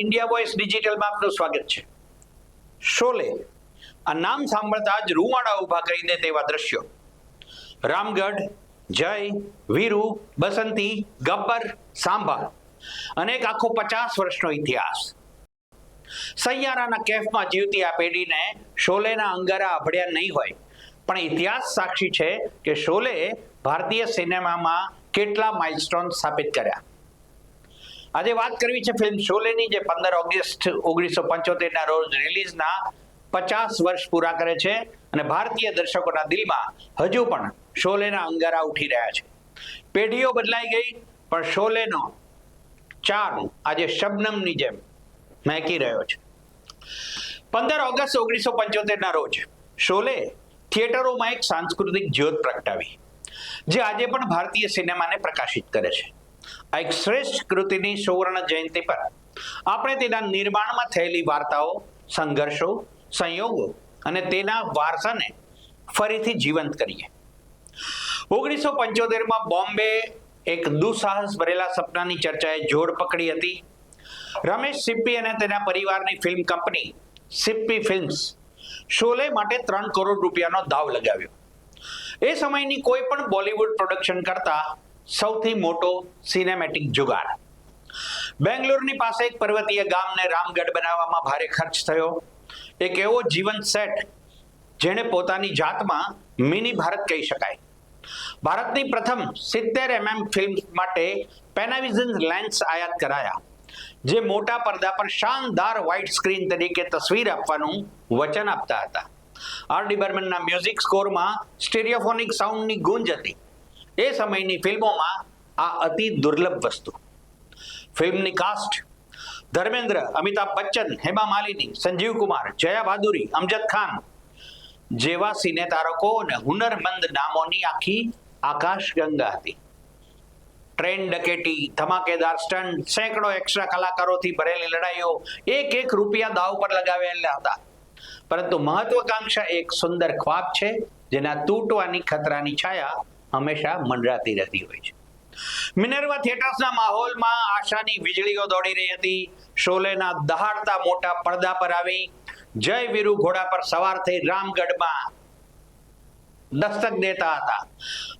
India voice ડિજિટલમાં આપનું સ્વાગત છે. શોલે, આ નામ સાંભળતા જ રૂવાડા ઊભા કરી તેવા દ્રશ્યો. રામગઢ, જય, વીરુ, બસંતી, ગબ્બર, સાંભા. અને એક આખો પચાસ વર્ષનો ઇતિહાસ. સૈયારાના કેફમાં જીવતી આ પેઢીને શોલેના અંગારા અભળ્યા નહીં હોય. પણ ઇતિહાસ સાક્ષી છે કે શોલે ભારતીય સિનેમામાં કેટલા માઇલસ્ટોન સ્થાપિત કર્યા. આજે વાત કરવી છે ફિલ્મ શોલેની, જે પંદર ઓગસ્ટ ઓગણીસો પંચોતેરના રોજ રિલીઝના પચાસ વર્ષ પૂરા કરે છે અને ભારતીય દર્શકોના દિલમાં હજુ પણ શોલેના અંગારા ઉઠી રહ્યા છે. પેઢીઓ બદલાઈ ગઈ, પણ શોલેનો ચાર્મ આજે શબનમની જેમ મહેકી રહ્યો છે. પંદર ઓગસ્ટ ઓગણીસો પંચોતેરના રોજ શોલે થિયેટરોમાં એક સાંસ્કૃતિક જ્યોત પ્રગટાવી, જે આજે પણ ભારતીય સિનેમાને પ્રકાશિત કરે છે. આ એક શ્રેષ્ઠ કૃતિની સુવર્ણ જયંતિ પર. આપણે તેના નિર્માણમાં થયેલી વાર્તાઓ, સંઘર્ષો, સંયોગો અને તેના વારસાને ફરીથી જીવંત કરીએ. ઓગણીસો પંચોતેરમાં બોમ્બે એક દુસાહસ ભરેલા સપનાની ચર્ચાએ જોડ પકડી હતી. રમેશ સિપ્પી અને તેના પરિવારની film company Sippy films Sholay માટે ત્રણ કરોડ રૂપિયાનો દાવ લગાવ્યો. એ સમયની કોઈ પણ બોલિવૂડ પ્રોડક્શન કરતા સૌથી મોટો સિનેમેટિક જુગાર. બેંગ્લોરની પાસે એક પર્વતીય ગામને રામગઢ બનાવવામાં ભારે ખર્ચ થયો. એક એવો જીવન સેટ જેણે પોતાની જાતમાં મિની ભારત કહી શકાય. ભારતની પ્રથમ સિત્તેર એમએમ ફિલ્મ માટે પેનાવિઝન લેન્સ આયાત કરાયા, જે મોટા પડદા પર શાનદાર વ્હાઇટ સ્ક્રીન તરીકે તસવીર આપવાનું વચન આપતા હતા. આર ડી બર્મનના મ્યુઝિક સ્કોરમાં સ્ટેરિયોફોનિક સાઉન્ડની ગુંજ હતી. એ સમયની ફિલ્મોમાં આ અતિ દુર્લભ વસ્તુ. ફિલ્મની કાસ્ટ ધર્મેન્દ્ર, અમિતાભ બચ્ચન હેમા માલિની, સંજીવ કુમાર, જયા ભાદુરી, અમજદ ખાન જેવા સિને તારકો અને હુનરમંદ નામોની આખી આકાશ ગંગા હતી. ટ્રેન ડકેટી, ધમાકેદાર સ્ટન્ટ સેંકડો એક્સ્ટ્રા કલાકારોથી ભરેલી લડાઈઓ, એક એક રૂપિયા દાવ પર લગાવેલા હતા. પરંતુ મહત્વકાંક્ષા એક સુંદર ખ્વાબ છે, જેના તૂટવાની ખતરાની છાયા હંમેશા મંડરાતી રહેતી હોય છે. મિનર્વા થિયેટર્સના માહોલમાં આશાની વીજળીઓ દોડી રહી હતી. શોલેના દહાડતા મોટા પડદા પર આવી. જય વીરુ ઘોડા પર સવાર થઈ રામગઢમાં દસ્તક દેતા હતા.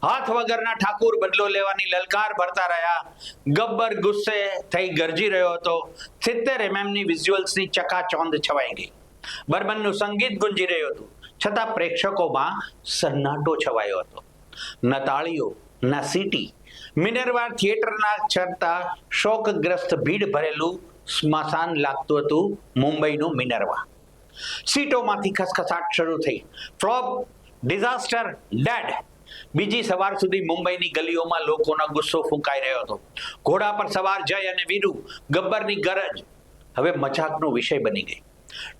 હાથ વગરના ઠાકુર બદલો લેવાની લલકાર ભરતા રહ્યા. ગબ્બર ગુસ્સે થઈ ગરજી રહ્યો હતો. સિત્તેર એમએમની વિઝ્યુઅલ્સની ચકાચોંધ છવાઈ ગઈ. બર્મનનું સંગીત ગુંજી રહ્યું હતું. છતાં પ્રેક્ષકોમાં સન્નાટો છવાયો હતો. ન તાળીઓ, ન સીટી. મિનરવા થિયેટરના ચરતા શોકગ્રસ્ત ભીડ ભરેલું સ્મશાન લાગતું હતું મુંબઈનું મિનરવા. સીટોમાંથી ખસખસાટ શરૂ થઈ. Flop, disaster, dead. બીજી સવાર સુધી મુંબઈની ગલીઓમાં લોકોનો ગુસ્સો ફૂંકાઈ રહ્યો હતો. ઘોડા પર સવાર જય અને વીરુ, ગબ્બરની ગરજ. હવે મજાકનો વિષય બની ગઈ.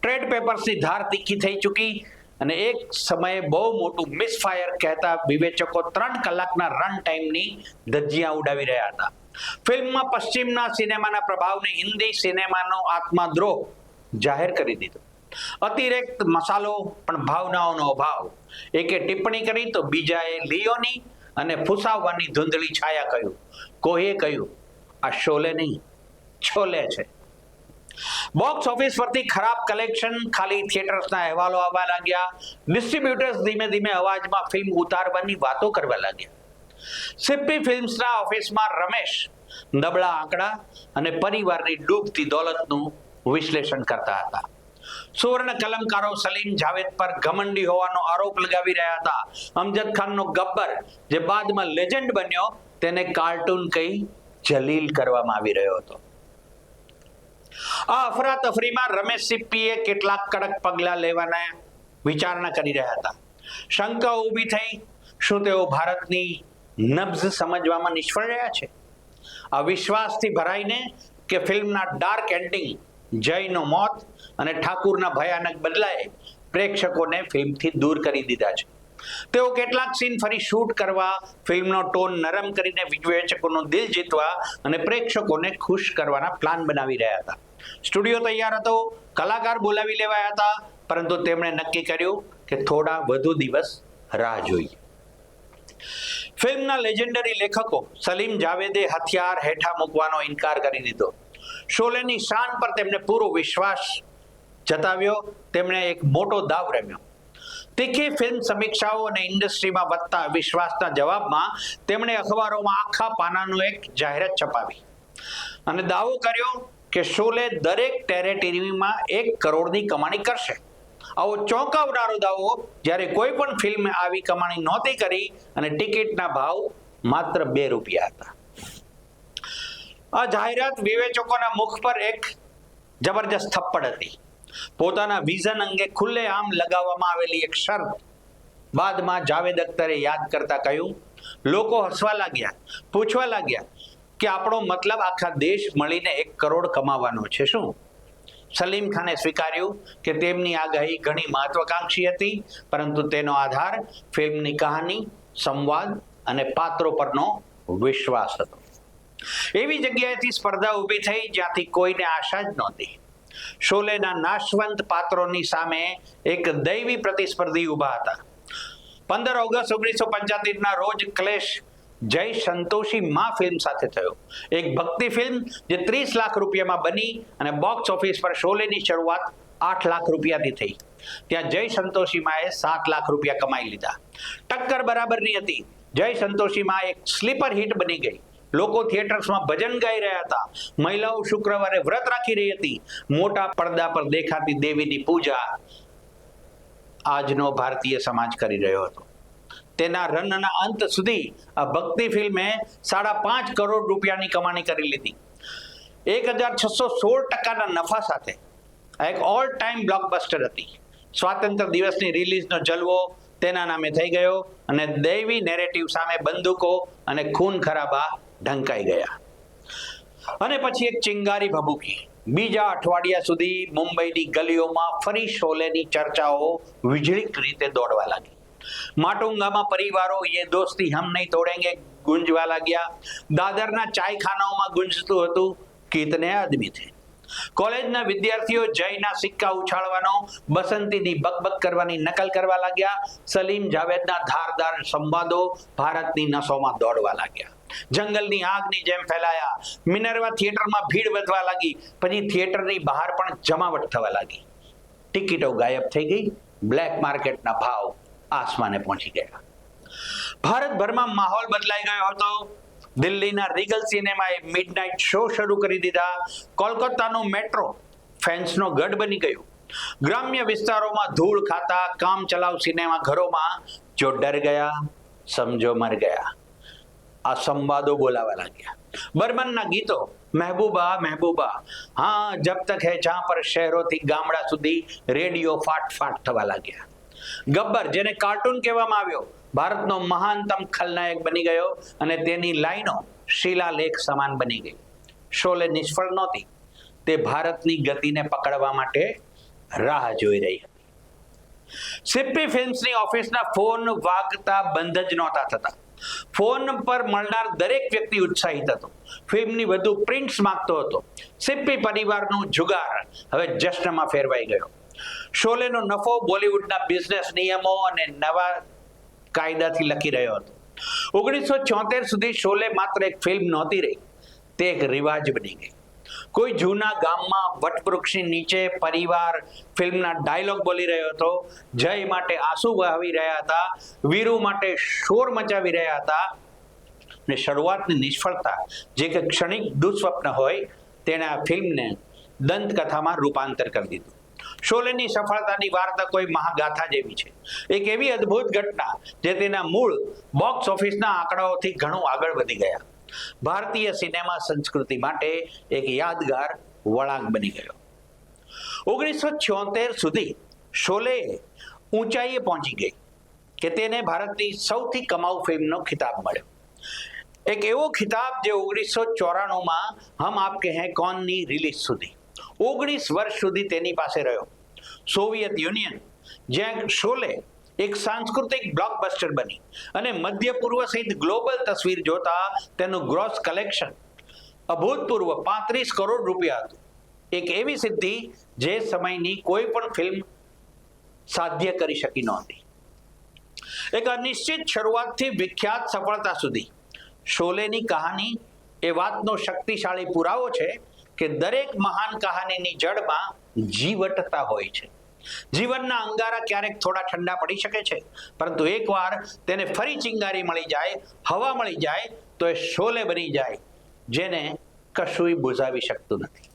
ટ્રેડ પેપર્સની ધાર તીખી થઈ ચૂકી. અને એક સમયે બહુ મોટું મિસફાયર કહેતા વિવેચકો ત્રણ કલાકના રન ટાઈમની ધજ્જિયા ઉડાવી રહ્યા હતા. ફિલ્મમાં પશ્ચિમના સિનેમાના પ્રભાવને હિન્દી સિનેમાનો આત્માદ્રોહ જાહેર કરી દીધો. અતિરિક્ત મસાલો પણ ભાવનાઓનો અભાવ. એકે ટિપ્પણી કરી તો બીજાએ લિયોની અને ફુસાવવાની ધૂંધળી છાયા કહ્યું કોહે કહ્યું, આ શોલે નહીં, છોલે છે. બોક્સ ઓફિસ પરથી ખરાબ કલેક્શન, ખાલી થિયેટર્સના અહેવાલો આવવા લાગ્યા. ડિસ્ટ્રીબ્યુટર્સ ધીમે ધીમે અવાજમાં ફિલ્મ ઉતારવાની વાતો કરવા લાગ્યા. સિપ્પી ફિલ્મ્સના ઓફિસમાં રમેશ, નબળા આંકડા અને પરિવારની ડૂબતી દોલતનું વિશ્લેષણ કરતા હતા. સુવર્ણ કલમકારો સલીમ જાવેદ પર ઘમંડી હોવાનો આરોપ લગાવી રહ્યા હતા. અમજદ ખાનનો ગબ્બર, જે બાદમાં લેજેન્ડ બન્યો, તેને કાર્ટૂન કહી જલીલ કરવામાં આવી રહ્યો હતો. આ અફરાતફરીમાં રમેશ સિપ્પીએ કેટલાક કડક પગલાં લેવાના વિચારણા કરી રહ્યા હતા. શંકા ઊભી થઈ, શું તેઓ ભારતની નબ્ઝ સમજવામાં નિષ્ફળ રહ્યા છે? આ વિશ્વાસથી ભરાઈને કે ફિલ્મના ડાર્ક એન્ડિંગ, જયનો મોત અને ઠાકુરના ભયાનક બદલાએ પ્રેક્ષકોને ફિલ્મથી દૂર કરી દીધા છે? તેઓ કેટલાક સીન ફરી શૂટ કરવા, ફિલ્મનો ટોન નરમ કરીને વિવેચકોનું દિલ જીતવા અને પ્રેક્ષકોને ખુશ કરવાના પ્લાન બનાવી રહ્યા હતા. સ્ટુડિયો તૈયાર હતો, કલાકાર બોલાવી લેવાયા હતા, પરંતુ તેમણે નક્કી કર્યું કે થોડા વધુ દિવસ રાહ જોઈએ. ફિલ્મના લેજેન્ડરી લેખકો સલીમ જાવેદે હથિયાર હેઠા મૂકવાનો ઇનકાર કરી દીધો. શોલેની શાન પર તેમને પૂરો વિશ્વાસ જતાવ્યો. તેમણે એક મોટો દાવ રમ્યો. તીખી ફિલ્મ સમીક્ષાઓ અને ઇન્ડસ્ટ્રીમાં વધતા વિશ્વાસના જવાબમાં તેમણે અખબારોમાં આખા પાનાનું એક જાહેરાત છપાવી. અને દાવો કર્યો કે શોલે દરેક ટેરેટરીમાં એક કરોડની કમાણી કરશે. આવો ચોંકાવનારો દાવો, જ્યારે કોઈ પણ ફિલ્મ આવી કમાણી નહોતી કરી અને ટિકિટના ભાવ માત્ર બે રૂપિયા હતા. આ જાહેરાત વિવેચકોના મુખ પર એક જબરજસ્ત થપ્પડ હતી. પોતાના વિઝન અંગે ખુલ્લેઆમ લગાવવામાં આવેલી એક શરત બાદમાં જાવેદ અખ્તરે યાદ કરતા કહ્યું, લોકો હસવા લાગ્યા, પૂછવા લાગ્યા કે આપણો મતલબ આખા દેશ મળીને એક કરોડ કમાવાનો છે. શું? સલીમ ખાને સ્વીકાર્યું કે તેમની આગાહી ઘણી મહત્વકાંક્ષી હતી, પરંતુ તેનો આધાર ફિલ્મની કહાની, સંવાદ અને પાત્રો પરનો વિશ્વાસ હતો. એવી જગ્યાએથી સ્પર્ધા ઊભી થઈ જ્યાંથી કોઈને આશા જ નહોતી. શોલેના નાશવંત પાત્રોની સામે એક દૈવી પ્રતિસ્પર્ધી ઊભા હતા. પંદર ઓગસ્ટ ઓગણીસો પંચાતીરના રોજ ક્લેશ જય સંતોષી માં ફિલ્મ સાથે થયો. એક ભક્તિ ફિલ્મ જે ત્રીસ લાખ રૂપિયામાં બની અને બોક્સ ઓફિસ પર શોલેની શરૂઆત આઠ લાખ રૂપિયાથી થઈ. ત્યાં જય સંતોષી માએ સાત લાખ રૂપિયા કમાઈ લીધા. ટક્કર બરાબરની હતી. જય સંતોષી માં એક સ્લીપર હિટ બની ગઈ. લોકો થિયેટર્સમાં ભજન ગાઈ રહ્યા હતા. મહિલાઓ શુક્રવારે વ્રત રાખી રહી હતી. મોટા પડદા પર દેખાતી દેવીની પૂજા આજનો ભારતીય સમાજ કરી રહ્યો હતો. તેના રનના અંત સુધી આ ભક્તિ ફિલ્મે સાડા પાંચ કરોડ રૂપિયાની કમાણી કરી લીધી. એક હજાર છસો સોળ ટકાના નફા સાથે. એક ઓલ ટાઈમ બ્લોકબસ્ટર હતી. સ્વાતંત્ર્ય દિવસની રિલીઝનો જલવો તેના નામે થઈ ગયો અને દૈવી નેરેટિવ સામે બંદૂકો અને ખૂન ખરાબા ઢંકાઈ ગયા. અને પછી એક ચિંગારી ભભૂકી. બીજા અઠવાડિયા સુધી મુંબઈની ગલીઓમાં ફરી શોલેની ચર્ચાઓ વીજળીક રીતે દોડવા લાગી. માટુંગામાં પરિવારો યે દોસ્તી હમ નહીં તોડેંગે, ગુંજવા લાગ્યા. દાદરના ચાયખાનાઓમાં ગુંજતું હતું. કિતને આદમી થે? કોલેજના વિદ્યાર્થીઓ જયના સિક્કા ઉછાળવાનો, બસંતીની બકબક કરવાની નકલ કરવા લાગ્યા. સલીમ જાવેદના ધારદાર સંવાદો ભારતની નસોમાં દોડવા લાગ્યા. જંગલની આગની જેમ ફેલાયા. મિનરવા થિયેટરમાં ભીડ વધવા લાગી. પછી થિયેટરની બહાર પણ જમાવટ થવા લાગી. ટિકિટો ગાયબ થઈ ગઈ. બ્લેક માર્કેટના ભાવ આસમાને પહોંચી ગયા. ભારતભરમાં માહોલ બદલાઈ ગયો હતો. દિલ્હીના રીગલ સિનેમાએ મિડનાઇટ શો શરૂ કરી દીધા. કોલકાતાનું મેટ્રો ફેન્સનો ગઢ બની ગયું. ગ્રામ્ય વિસ્તારોમાં ધૂળ ખાતા કામ ચલાવ સિનેમા ઘરોમાં જો ડર ગયા, સમજો મર ગયા. આ સંવાદો બોલાવા લાગ્યા. બર્મનના ગીતો, મહેબૂબા મહેબૂબા. હા, જબ તક હે જ્યાં પર શહેરોથી ગામડા સુધી રેડિયો ફાટ ફાટ થવા લાગ્યા. ગબ્બર, જેને કાર્ટૂન કહેવામાં આવ્યો. ભારતનો મહાનતમ ખલનાયક બની ગયો અને તેની લાઈનો શિલાલેખ સમાન બની ગઈ. શોલે નિષ્ફળ નહોતી. તે ભારતની ગતિને પકડવા માટે રાહ જોઈ રહી હતી. સિપ્પી ફિલ્મ્સની ઓફિસના ફોન વાગતા બંધ જ નહોતા થતા. ફોન પર મળનાર દરેક વ્યક્તિ ઉત્સાહિત હતો. ફિલ્મની વધુ પ્રિન્ટ્સ માંગતો હતો. સિપ્પી પરિવારનું જુગાર હવે જશ્નમાં ફેરવાઈ ગયો. શોલેનો નફો બોલિવૂડના બિઝનેસ નિયમો અને નવા કાયદાથી લખી રહ્યો હતો. ઓગણીસો છોતેર સુધી શોલે માત્ર એક ફિલ્મ નહોતી રહી, તે એક રિવાજ બની ગઈ. કોઈ જૂના ગામમાં વટવૃક્ષની નીચે પરિવાર ફિલ્મના ડાયલોગ બોલી રહ્યો હતો, જય માટે આંસુ વહાવી રહ્યા હતા, વીરુ માટે શોર મચાવી રહ્યા હતા, ને શરૂઆતની નિષ્ફળતા જે કે ક્ષણિક દુઃસ્વપ્ન હોય, તેણે આ ફિલ્મને દંતકથામાં રૂપાંતર કરી દીધું. શોલેની સફળતાની વાર્તા કોઈ મહાગાથા જેવી છે. એક એવી અદ્ભુત ઘટના જે તેના મૂળ બોક્સ ઓફિસના આંકડાઓથી ઘણું આગળ વધી ગયા. ભારતીય સિનેમા સંસ્કૃતિ માટે એક યાદગાર વળાંક બની ગયો. ઓગણીસો છોતેર સુધી શોલે ઊંચાઈએ પહોંચી ગઈ કે તેને ભારતની સૌથી કમાઉ ફિલ્મનો ખિતાબ મળ્યો. એક એવો ખિતાબ જે ઓગણીસો ચોરાણુંમાં હમ આપ કહે કોનની રિલીઝ સુધી. ઓગણીસ વર્ષ સુધી તેની પાસે રહ્યો. સોવિયત યુનિયન, જ્યાં શોલે એક સાંસ્કૃતિક બ્લોકબસ્ટર બની અને મધ્ય પૂર્વ સહિત ગ્લોબલ તસવીર જોતા તેનું ગ્રોસ કલેક્શન અભૂતપૂર્વ પાંત્રીસ કરોડ રૂપિયા હતું. એક એવી સિદ્ધિ જે સમયની કોઈ પણ ફિલ્મ સાધ્ય કરી શકી નહોતી. એક અનિશ્ચિત શરૂઆતથી વિખ્યાત સફળતા સુધી શોલેની કહાની એ વાતનો શક્તિશાળી પુરાવો છે કે દરેક મહાન કહાનીની જડમાં જીવટતા હોય છે. જીવનના અંગારા ક્યારેક થોડા ઠંડા પડી શકે છે, પરંતુ એકવાર તેને ફરી ચિંગારી મળી જાય, હવા મળી જાય, તો એ શોલે બની જાય, જેને કશુંય બુઝાવી શકતું નથી.